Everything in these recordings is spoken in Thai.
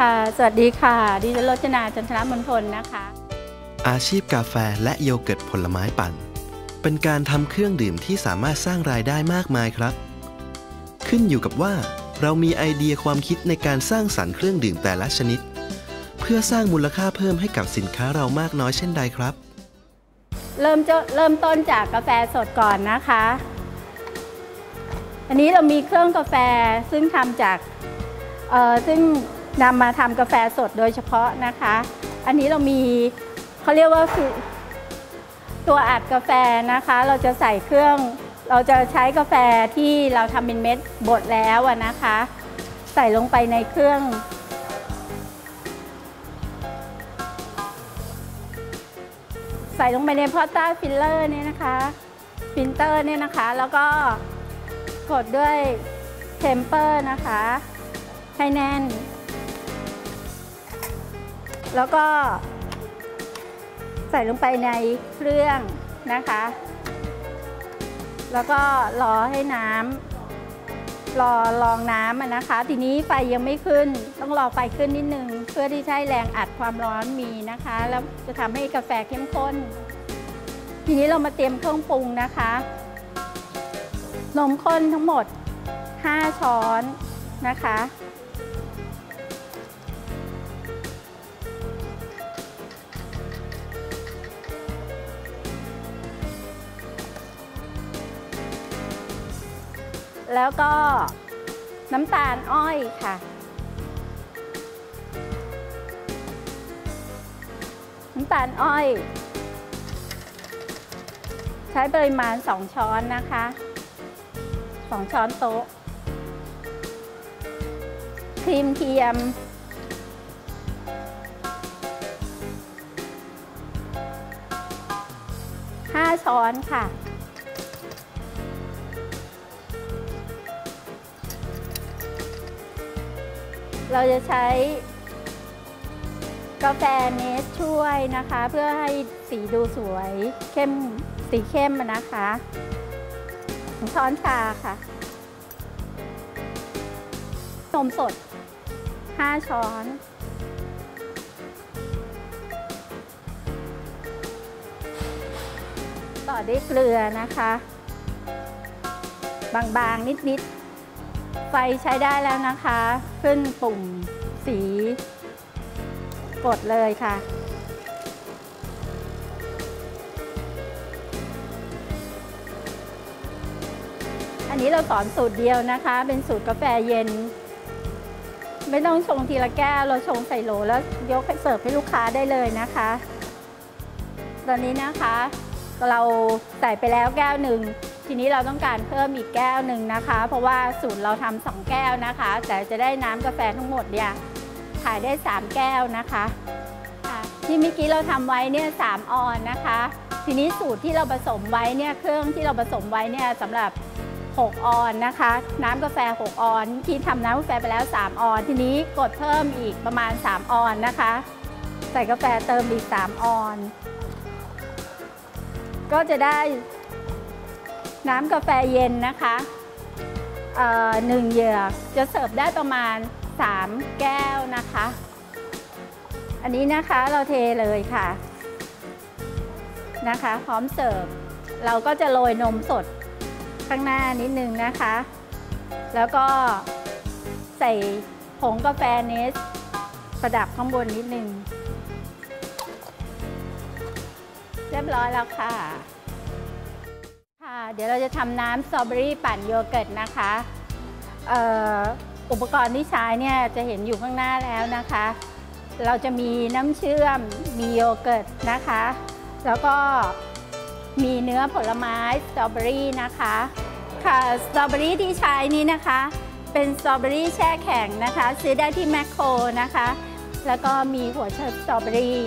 ค่ะ สวัสดีค่ะ ดิฉันรจนาจันทรมณฑลนะคะ อาชีพกาแฟและโยเกิร์ตผลไม้ปั่น เป็นการทำเครื่องดื่มที่สามารถสร้างรายได้มากมายครับ ขึ้นอยู่กับว่า เรามีไอเดียความคิดในการสร้างสรรค์เครื่องดื่มแต่ละชนิด เพื่อสร้างมูลค่าเพิ่มให้กับสินค้าเรามากน้อยเช่นใดครับ เริ่มจะเริ่มต้นจากกาแฟสดก่อนนะคะ อันนี้เรามีเครื่องกาแฟซึ่งทำจากเอ่อซึ่ง นำมาทำกาแฟสดโดยเฉพาะนะคะ อันนี้เรามีเขาเรียกว่าตัวอัดกาแฟนะคะ เราจะใส่เครื่อง เราจะใช้กาแฟที่เราทำเป็นเม็ดบดแล้วนะคะ ใส่ลงไปในเครื่องใส่ลงไปในพอตต้าฟิลเลอร์เนี่ยนะคะฟิลเตอร์เนี่ยนะคะ แล้วก็กดด้วยเทมเปอร์นะคะ ให้แน่น แล้วก็ ใส่ลงไปในเครื่องนะคะ แล้วก็รอให้น้ำรอรองน้ำนะคะ ทีนี้ไฟยังไม่ขึ้น ต้องรอไฟขึ้นนิดนึง เพื่อที่ให้แรงอัดความร้อนมีนะคะ แล้วจะทำให้กาแฟเข้มข้น ทีนี้เรามาเตรียมเครื่องปรุงนะคะนมข้นทั้งหมด 5 ช้อนนะคะ แล้วก็น้ำตาลอ้อยค่ะ น้ำตาลอ้อย ใช้ปริมาณ 2 ช้อนนะคะ 2 ช้อนโต๊ะ ครีมเทียม 5 ช้อนค่ะ เราจะใช้กาแฟเนสช่วยนะคะ เพื่อให้สีดูสวยเข้มสีเข้มนะคะช้อนชาค่ะนมสด 5 ช้อน ต่อด้วยเกลือนะคะ บางๆนิดๆ ไฟใช้ได้แล้วนะคะ ขึ้นปุ่มสี กดเลยค่ะ อันนี้เราสอนสูตรเดียวนะคะ เป็นสูตรกาแฟเย็น ไม่ต้องชงทีละแก้ว เราชงใส่โหลแล้วยกเสิร์ฟให้ลูกค้าได้เลยนะคะ ตอนนี้นะคะ เราใส่ไปแล้วแก้วหนึ่ง ทีนี้เราต้องการเพิ่มอีกแก้วหนึ่งนะคะ เพราะว่าสูตรเราทำสองแก้วนะคะ แต่จะได้น้ำกาแฟทั้งหมดเนี่ยขายได้ 3 แก้วนะคะที่เมื่อกี้เราทำไว้เนี่ยสามออนนะคะ ทีนี้สูตรที่เราผสมไว้เนี่ยเครื่องที่เราผสมไว้เนี่ยสำหรับ 6 ออนนะคะ น้ำกาแฟ 6 ออนที่ทำน้ำกาแฟไปแล้ว 3 ออน ทีนี้กดเพิ่มอีกประมาณ 3 ออนนะคะ ใส่กาแฟเติมอีก 3 ออน ก็จะได้ น้ำกาแฟเย็นนะคะหนึ่งเหยือกจะเสิร์ฟได้ประมาณ 3 แก้วนะคะ อันนี้นะคะเราเทเลยค่ะนะคะ พร้อมเสิร์ฟ เราก็จะโรยนมสดข้างหน้านิดนึงนะคะ แล้วก็ใส่ผงกาแฟเนส ประดับข้างบนนิดนึง เรียบร้อยแล้วค่ะ เดี๋ยวเราจะทำน้ำสตรอเบอรี่ปั่นโยเกิร์ตนะคะอ,อุปกรณ์ที่ใช้เนี่ยจะเห็นอยู่ข้างหน้าแล้วนะคะ เราจะมีน้ำเชื่อม มีโยเกิร์ตนะคะ แล้วก็มีเนื้อผลไม้สตรอเบอรี่นะคะ ค่ะสตรอเบอรี่ที่ใช้นี้นะคะ เป็นสตรอเบอรี่แช่แข็งนะคะ ซื้อได้ที่แมคโครนะคะ แล้วก็มีหัวเชิญสตรอเบอรี่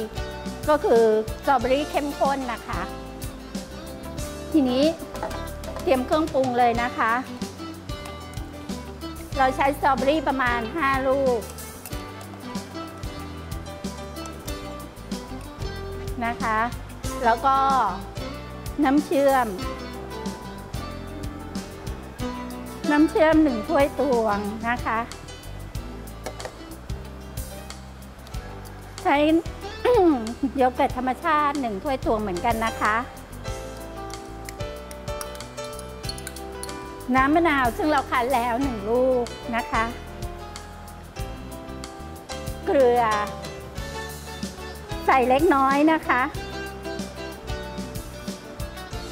ก็คือสตรอเบอรี่เข้มข้นนะคะ ทีนี้เตรียมเครื่องปรุงเลยนะคะ เราใช้สตรอเบอรี่ประมาณ 5 ลูกนะคะ แล้วก็น้ำเชื่อม น้ำเชื่อมหนึ่งถ้วยตวงนะคะ ใช้โยเกิร์ตธรรมชาติหนึ่งถ้วยตวงเหมือนกันนะคะ น้ำมะนาวซึ่งเราคั้นแล้วหนึ่งลูกนะคะ เกลือ ใส่เล็กน้อยนะคะ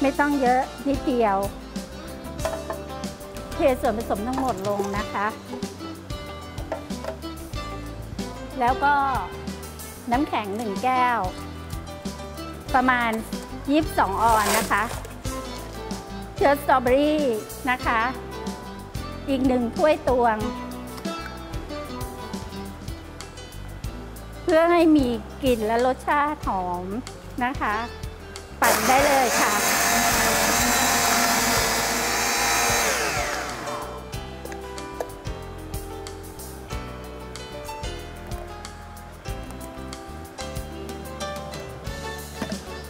ไม่ต้องเยอะนิดเดียว เทส่วนผสมทั้งหมดลงนะคะ แล้วก็น้ำแข็งหนึ่งแก้ว ประมาณ 22 ออนนะคะ ชื้อสตรอเบอรี่นะคะ อีกหนึ่งถ้วยตวง เพื่อให้มีกลิ่นและรสชาติหอมนะคะ ปั่นได้เลยค่ะ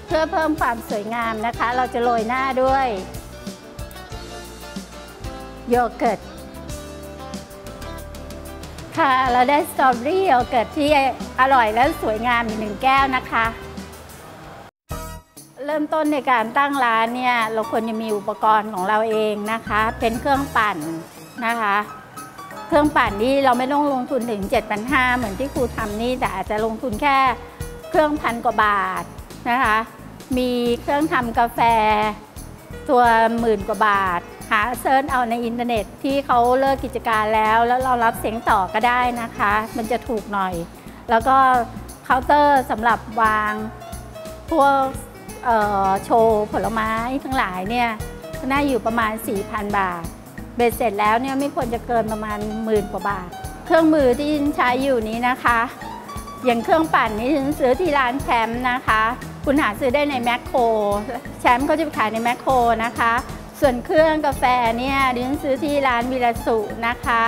เพื่อเพิ่มความสวยงามนะคะ เราจะโรยหน้าด้วย โยเกิร์ต ค่ะ เราได้สตรอเบอรี่โยเกิร์ตที่อร่อยและสวยงามอีกหนึ่งแก้วนะคะ เริ่มต้นในการตั้งร้านเนี่ยเราควรจะมีอุปกรณ์ของเราเองนะคะ เป็นเครื่องปั่นนะคะ เครื่องปั่นนี่เราไม่ต้องลงทุนถึง 7,500เหมือนที่ครูทำนี่แต่อาจจะลงทุนแค่เครื่องพันกว่าบาทนะคะ มีเครื่องทำกาแฟ ตัวหมื่นกว่าบาท หาเซิร์ชเอาในอินเทอร์เน็ตที่เขาเลิกกิจการแล้ว แล้วเรารับเสียงต่อก็ได้นะคะ มันจะถูกหน่อย แล้วก็เคาน์เตอร์สำหรับวางพวกโชว์ผลไม้ทั้งหลายเนี่ยน่าอยู่ประมาณ 4,000 บาท เบ็ดเสร็จแล้วเนี่ยไม่ควรจะเกินประมาณหมื่นกว่าบาท เครื่องมือที่ใช้อยู่นี้นะคะ อย่างเครื่องปั่นนี้ฉันซื้อที่ร้านแชมป์นะคะ คุณหาซื้อได้ในแมคโคร แชมป์เขาจะขายในแมคโครนะคะ ส่วนเครื่องกาแฟเนี่ยดิฉันซื้อที่ร้านวิลสุนะคะ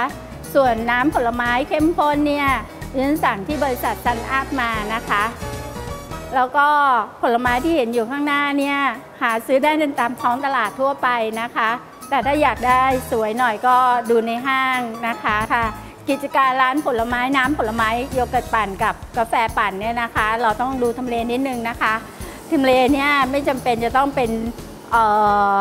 ส่วนน้ำผลไม้เข้มข้นเนี่ยดิฉันสั่งที่บริษัทซันอัพมานะคะ แล้วก็ผลไม้ที่เห็นอยู่ข้างหน้าเนี่ยหาซื้อได้ตามท้องตลาดทั่วไปนะคะ แต่ถ้าอยากได้สวยหน่อยก็ดูในห้างนะคะค่ะกิจการร้านผลไม้น้ำผลไม้โยเกิร์ตปั่นกับกาแฟปั่นเนี่ยนะคะ เราต้องดูทำเลนิดนึงนะคะทำเลเนี่ยไม่จำเป็นจะต้องเป็นเอ่อ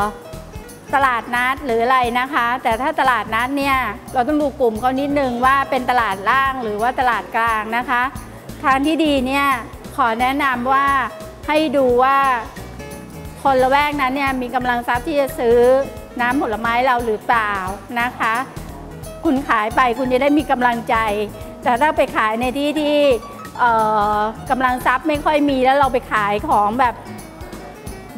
ตลาดนัดหรืออะไรนะคะ แต่ถ้าตลาดนัดเนี่ยเราต้องดูกลุ่มเขานิดนึงว่าเป็นตลาดล่างหรือว่าตลาดกลางนะคะทางที่ดีเนี่ยขอแนะนำว่าให้ดูว่าคนละแวกนั้นเนี่ยมีกำลังทรัพย์ที่จะซื้อน้ำผลไม้เราหรือเปล่านะคะ คุณขายไปคุณจะได้มีกำลังใจ แต่ถ้าไปขายในที่ที่เอ่อกำลังทรัพย์ไม่ค่อยมีแล้วเราไปขายของแบบ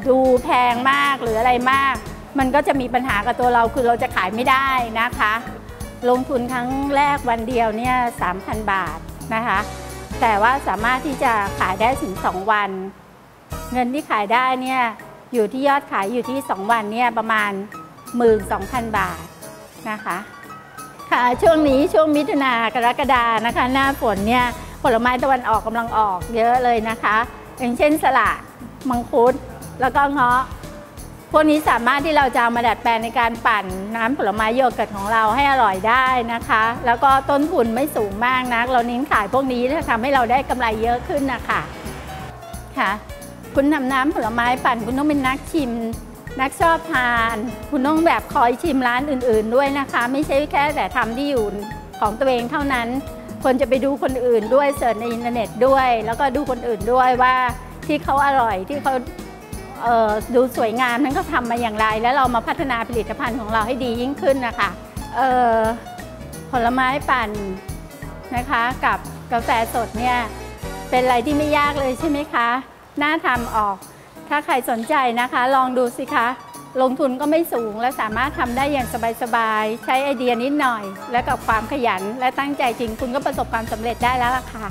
ดูแพงมากหรืออะไรมาก มันก็จะมีปัญหากับตัวเราคือเราจะขายไม่ได้นะคะ ลงทุนครั้งแรกวันเดียวเนี่ย3,000 บาทนะคะ แต่ว่าสามารถที่จะขายได้ถึง 2 วัน เงินที่ขายได้เนี่ยอยู่ที่ยอดขายอยู่ที่ 2 วันเนี่ยประมาณ 12,000 บาทนะคะค่ะช่วงนี้ช่วงมิถุนากรกฎานะคะ หน้าฝนเนี่ยผลไม้ตะวันออกกำลังออกเยอะเลยนะคะ อย่างเช่นสละมังคุดแล้วก็เงาะ พวกนี้สามารถที่เราจะเอามาดัดแปลงในการปั่นน้ำผลไม้โยเกิร์ตของเราให้อร่อยได้นะคะ แล้วก็ต้นทุนไม่สูงมากนะเราเน้นขายพวกนี้จะทำให้เราได้กำไรเยอะขึ้นนะคะค่ะ คุณทำน้ำผลไม้ปั่นคุณต้องเป็นนักชิม นักชอบทาน คุณต้องแบบคอยชิมร้านอื่น ๆ ด้วยนะคะ ไม่ใช่แค่แต่ทำที่อยู่ของตัวเองเท่านั้นควรจะไปดูคนอื่นด้วยเสิร์ชในอินเทอร์เน็ตด้วย แล้วก็ดูคนอื่นด้วยว่าที่เขาอร่อยที่เขา ดูสวยงามนั้นเขาทำมาอย่างไร แล้วเรามาพัฒนาผลิตภัณฑ์ของเราให้ดียิ่งขึ้นนะคะผลไม้ปั่นนะคะกับกาแฟสดเนี่ยเป็นอะไรที่ไม่ยากเลยใช่ไหมคะ น่าทำออก ถ้าใครสนใจนะคะ ลองดูสิคะ ลงทุนก็ไม่สูงและสามารถทำได้อย่างสบายๆ ใช้ไอเดียนิดหน่อย และกับความขยันและตั้งใจจริงคุณก็ประสบความสำเร็จได้แล้วล่ะค่ะ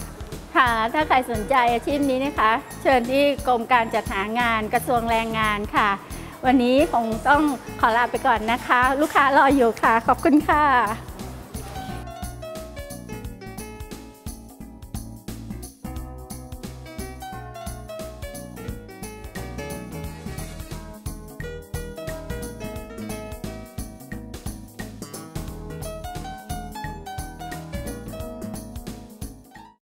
ค่ะ ถ้าใครสนใจอาชีพนี้นะคะ เชิญที่กรมการจัดหางานกระทรวงแรงงานค่ะ วันนี้คงต้องขอลาไปก่อนนะคะ ลูกค้ารออยู่ค่ะ ขอบคุณค่ะ